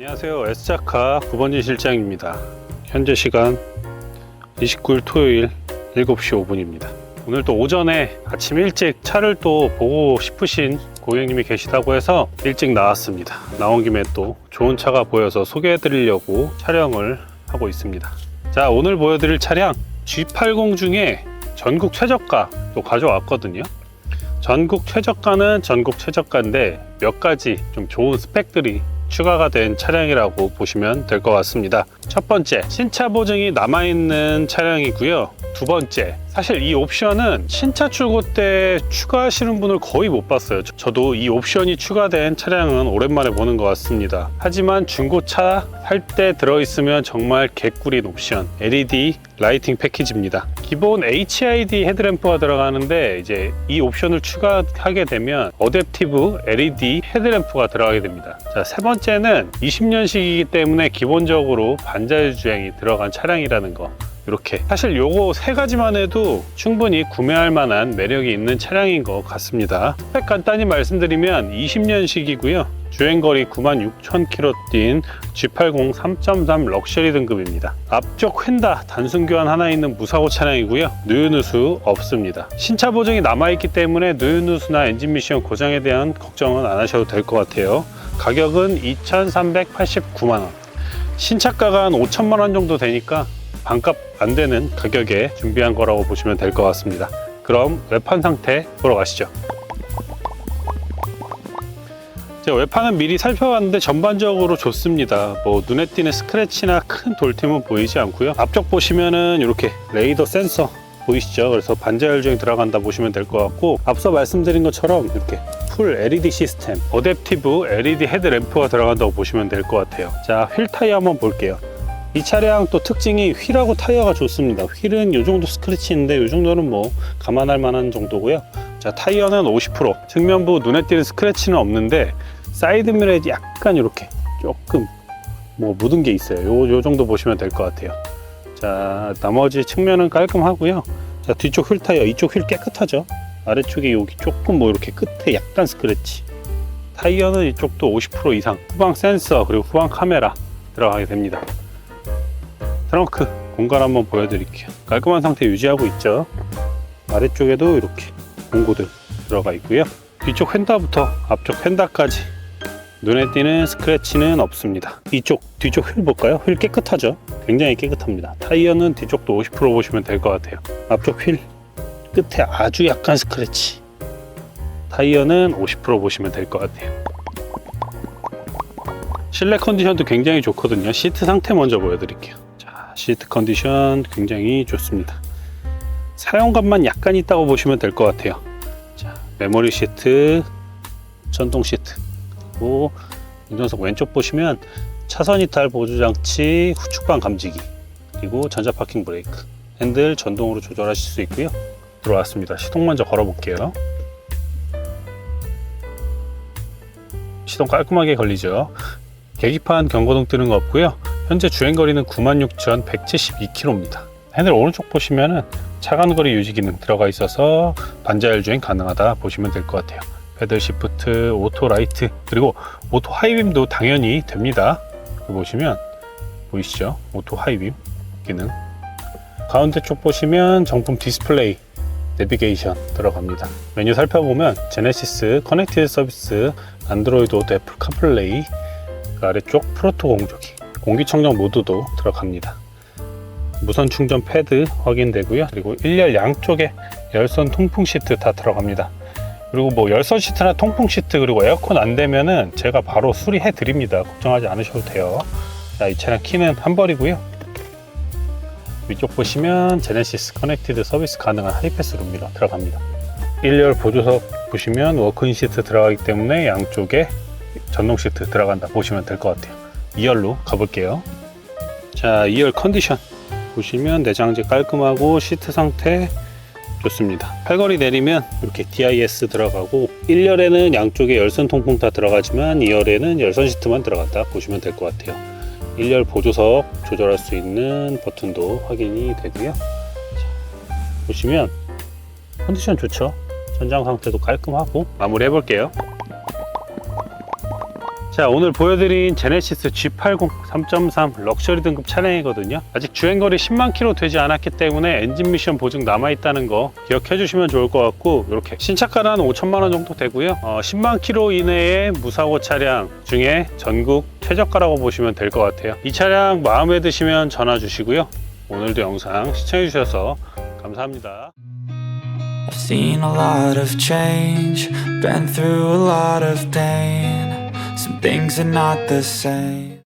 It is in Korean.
안녕하세요. S자카 9번지 실장입니다. 현재 시간 29일 토요일 7시 5분입니다. 오늘 또 오전에 아침 일찍 차를 또 보고 싶으신 고객님이 계시다고 해서 일찍 나왔습니다. 나온 김에 또 좋은 차가 보여서 소개해 드리려고 촬영을 하고 있습니다. 자, 오늘 보여드릴 차량 G80 중에 전국 최저가 또 가져왔거든요. 전국 최저가는 전국 최저가인데 몇 가지 좀 좋은 스펙들이 추가가 된 차량이라고 보시면 될 것 같습니다. 첫 번째, 신차 보증이 남아있는 차량이고요. 두 번째, 사실 이 옵션은 신차 출고 때 추가하시는 분을 거의 못 봤어요. 저- 저도 이 옵션이 추가된 차량은 오랜만에 보는 것 같습니다. 하지만 중고차 살 때 들어있으면 정말 개꿀인 옵션 LED 라이팅 패키지입니다. 기본 HID 헤드램프가 들어가는데 이제 이 옵션을 추가하게 되면 어댑티브 LED 헤드램프가 들어가게 됩니다. 자, 세 번째는 20년식이기 때문에 기본적으로 반자율 주행이 들어간 차량이라는 거. 이렇게 사실 요거 세 가지만 해도 충분히 구매할 만한 매력이 있는 차량인 것 같습니다. 스펙 간단히 말씀드리면 20년식이고요. 주행거리 96,000km 뛴 G80 3.3 럭셔리 등급입니다. 앞쪽 휀다 단순 교환 하나 있는 무사고 차량이고요. 누유누수 없습니다. 신차 보증이 남아있기 때문에 누유누수나 엔진 미션 고장에 대한 걱정은 안 하셔도 될 것 같아요. 가격은 2,389만 원. 신차가가 한 5천만 원 정도 되니까 반값 안 되는 가격에 준비한 거라고 보시면 될 것 같습니다. 그럼 외판 상태 보러 가시죠. 외판은 미리 살펴봤는데 전반적으로 좋습니다. 뭐 눈에 띄는 스크래치나 큰 돌팀은 보이지 않고요. 앞쪽 보시면은 이렇게 레이더 센서 보이시죠? 그래서 반자율 주행 들어간다 보시면 될 것 같고 앞서 말씀드린 것처럼 이렇게 풀 LED 시스템, 어댑티브 LED 헤드램프가 들어간다고 보시면 될 것 같아요. 자, 휠 타이어 한번 볼게요. 이 차량 또 특징이 휠하고 타이어가 좋습니다. 휠은 이 정도 스크래치인데 이 정도는 뭐 감안할 만한 정도고요. 자, 타이어는 50%. 측면부 눈에 띄는 스크래치는 없는데 사이드mirr에 약간 이렇게 조금 뭐 묻은 게 있어요. 요, 요 정도 보시면 될 것 같아요. 자, 나머지 측면은 깔끔하고요. 자, 뒤쪽 휠 타이어, 이쪽 휠 깨끗하죠? 아래쪽에 여기 조금 뭐 이렇게 끝에 약간 스크래치. 타이어는 이쪽도 50% 이상. 후방 센서 그리고 후방 카메라 들어가게 됩니다. 트렁크 공간 한번 보여드릴게요. 깔끔한 상태 유지하고 있죠. 아래쪽에도 이렇게 공구들 들어가 있고요. 뒤쪽 휀다부터 앞쪽 휀다까지 눈에 띄는 스크래치는 없습니다. 이쪽 뒤쪽 휠 볼까요? 휠 깨끗하죠? 굉장히 깨끗합니다. 타이어는 뒤쪽도 50% 보시면 될 것 같아요. 앞쪽 휠 끝에 아주 약간 스크래치. 타이어는 50% 보시면 될 것 같아요. 실내 컨디션도 굉장히 좋거든요. 시트 상태 먼저 보여드릴게요. 자, 시트 컨디션 굉장히 좋습니다. 사용감만 약간 있다고 보시면 될 것 같아요. 자, 메모리 시트, 전동 시트, 그리고 운전석 왼쪽 보시면 차선 이탈 보조 장치, 후측방 감지기, 그리고 전자 파킹 브레이크, 핸들 전동으로 조절하실 수 있고요. 들어왔습니다. 시동 먼저 걸어볼게요. 시동 깔끔하게 걸리죠. 계기판 경고등 뜨는 거 없고요. 현재 주행거리는 96,172km입니다. 핸들 오른쪽 보시면은 차간거리 유지 기능 들어가 있어서 반자율 주행 가능하다 보시면 될 것 같아요. 패들 시프트, 오토 라이트, 그리고 오토 하이빔도 당연히 됩니다. 보시면 보이시죠? 오토 하이빔 기능. 가운데 쪽 보시면 정품 디스플레이, 내비게이션 들어갑니다. 메뉴 살펴보면 제네시스, 커넥티드 서비스, 안드로이드 오토 애플 카플레이, 그 아래쪽 프로토 공조기, 공기청정 모드도 들어갑니다. 무선 충전 패드 확인되고요. 그리고 1열 양쪽에 열선 통풍 시트 다 들어갑니다. 그리고 뭐 열선 시트나 통풍 시트 그리고 에어컨 안 되면은 제가 바로 수리해 드립니다. 걱정하지 않으셔도 돼요. 자, 이 차량 키는 한 벌이고요. 위쪽 보시면 제네시스 커넥티드 서비스 가능한 하이패스 룸미러 들어갑니다. 1열 보조석 보시면 워크인 시트 들어가기 때문에 양쪽에 전동 시트 들어간다 보시면 될 것 같아요. 2열로 가볼게요. 자, 2열 컨디션 보시면 내장재 깔끔하고 시트 상태 좋습니다. 팔걸이 내리면 이렇게 DIS 들어가고 1열에는 양쪽에 열선 통풍 다 들어가지만 2열에는 열선 시트만 들어갔다 보시면 될 것 같아요. 1열 보조석 조절할 수 있는 버튼도 확인이 되고요. 자, 보시면 컨디션 좋죠? 전장 상태도 깔끔하고 마무리 해볼게요. 자 오늘 보여드린 제네시스 G80 3.3 럭셔리 등급 차량이거든요. 아직 주행거리 10만 킬로 되지 않았기 때문에 엔진 미션 보증 남아있다는 거 기억해 주시면 좋을 것 같고 이렇게. 신차가는 한 5천만 원 정도 되고요. 어, 10만 킬로 이내의 무사고 차량 중에 전국 최저가라고 보시면 될 것 같아요. 이 차량 마음에 드시면 전화 주시고요. 오늘도 영상 시청해 주셔서 감사합니다. I've seen a lot of change, been through a lot of pain. Some things are not the same.